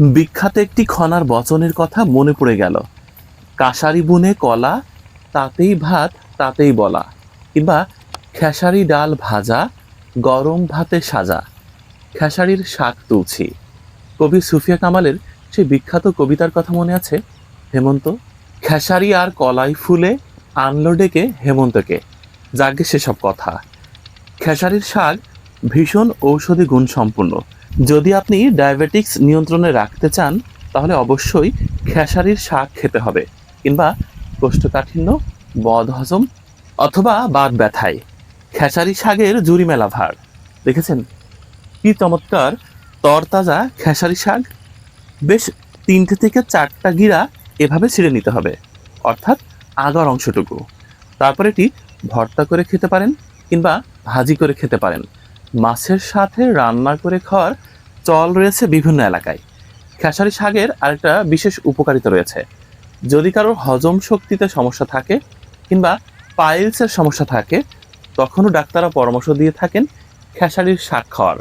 বিখ্যাত একটি খনার বচনের কথা মনে পড়ে গেল। কাশারি বুনে কলা, তাতেই ভাত, তাতেই বলা। কিংবা খেসারি ডাল ভাজা, গরম ভাতে সাজা। খেসারির শাক তুলছি। কবি সুফিয়া কামালের সেই বিখ্যাত কবিতার কথা মনে আছে? হেমন্ত, খেসারি আর কলাই ফুলে আনলো ডেকে হেমন্তকে। যাকে সেসব কথা। খেসারির শাক ভীষণ ঔষধি গুণ সম্পূর্ণ যদি আপনি ডায়াবেটিক্স নিয়ন্ত্রণে রাখতে চান, তাহলে অবশ্যই খেসারির শাক খেতে হবে কিংবা কোষ্ঠকাঠিন্য বদহজম অথবা বাত ব্যথায়। খেসারি শাকের জুরি মেলা ভার। দেখেছেন? কি চমৎকার! তরতাজা খেসারি শাক। বেশ তিনটে থেকে চারটা গিরা এভাবে ছিঁড়ে নিতে হবে, অর্থাৎ আগার অংশটুকু। তারপর এটি ভর্তা করে খেতে পারেন কিংবা ভাজি করে খেতে পারেন। মাছের সাথে রান্না করে খাওয়ার চল রয়েছে বিভিন্ন এলাকায়। খেসারি শাকের আরেকটা বিশেষ উপকারিতা রয়েছে। যদি কারোর হজম শক্তিতে সমস্যা থাকে কিংবা পাইলসের সমস্যা থাকে, তখনও ডাক্তাররা পরামর্শ দিয়ে থাকেন খেসারির শাক খাওয়ার।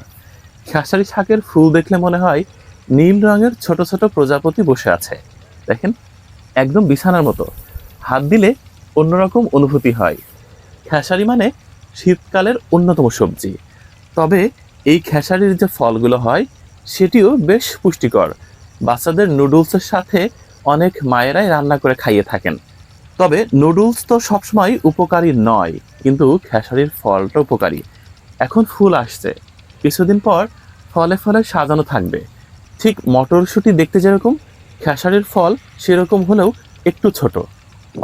খেসারি শাকের ফুল দেখলে মনে হয় নীল রঙের ছোট ছোট প্রজাপতি বসে আছে। দেখেন, একদম বিছানার মতো। হাত দিলে অন্যরকম অনুভূতি হয়। খেসারি মানে শীতকালের অন্যতম সবজি। তবে এই খেসারির যে ফলগুলো হয়, সেটিও বেশ পুষ্টিকর। বাচ্চাদের নুডলসের সাথে অনেক মায়েরাই রান্না করে খাইয়ে থাকেন। তবে নুডলস তো সবসময় উপকারী নয়, কিন্তু খেসারির ফলটা উপকারী। এখন ফুল আসছে। কিছুদিন পর ফলে ফলে সাজানো থাকবে। ঠিক মটরশুঁটি দেখতে যেরকম, খেসারির ফল সেরকম হলেও একটু ছোট।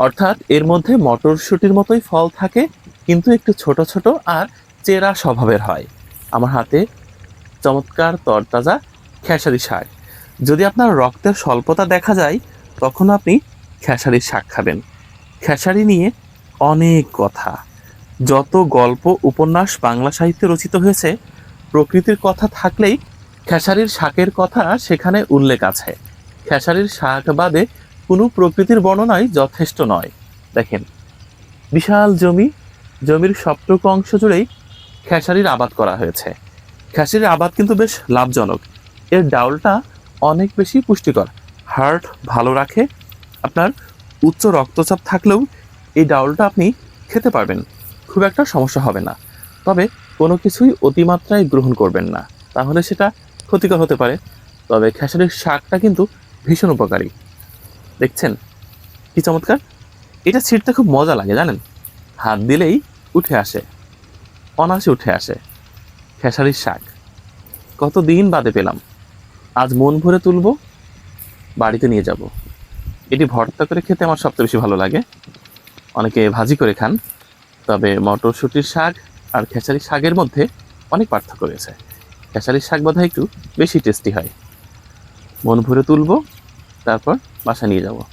অর্থাৎ এর মধ্যে মটরশুঁটির মতোই ফল থাকে, কিন্তু একটু ছোট ছোট আর চেরা স্বভাবের হয়। আমার হাতে চমৎকার, তরতাজা খেসারি শাক। যদি আপনার রক্তের স্বল্পতা দেখা যায়, তখন আপনি খেসারির শাক খাবেন। খেসারি নিয়ে অনেক কথা। যত গল্প, উপন্যাস বাংলা সাহিত্যে রচিত হয়েছে, প্রকৃতির কথা থাকলেই খেসারির শাকের কথা সেখানে উল্লেখ আছে। খেসারির শাক বাদে কোনো প্রকৃতির বর্ণনাই যথেষ্ট নয়। দেখেন, বিশাল জমি, জমির সবটুকু অংশ জুড়েই খেসারির আবাদ করা হয়েছে। খেসারির আবাদ কিন্তু বেশ লাভজনক। এর ডাউলটা অনেক বেশি পুষ্টিকর। হার্ট ভালো রাখে, আপনার উচ্চ রক্তচাপ থাকলেও এই ডাউলটা আপনি খেতে পারবেন। খুব একটা সমস্যা হবে না। তবে কোনো কিছুই অতিমাত্রায় গ্রহণ করবেন না। তাহলে সেটা ক্ষতিকর হতে পারে। তবে খেসারির শাকটা কিন্তু ভীষণ উপকারী। দেখছেন? কি চমৎকার! এটা ছিঁড়তে খুব মজা লাগে, জানেন? হাত দিলেই উঠে আসে। অনায়াসে উঠে আসে। খেসারির শাক। কত দিন বাদে পেলাম। আজ মন ভরে তুলবো, বাড়িতে নিয়ে যাব। এটি ভর্তা করে খেতে আমার সবচেয়ে বেশি ভালো লাগে। অনেকে ভাজি করে খান, তবে মটরশুঁটির শাক আর খেসারি শাকের মধ্যে অনেক পার্থক্য রয়েছে। খেসারির শাক বোধহয় একটু বেশি টেস্টি হয়। মন ভরে তুলবো, তারপর বাসা নিয়ে যাব।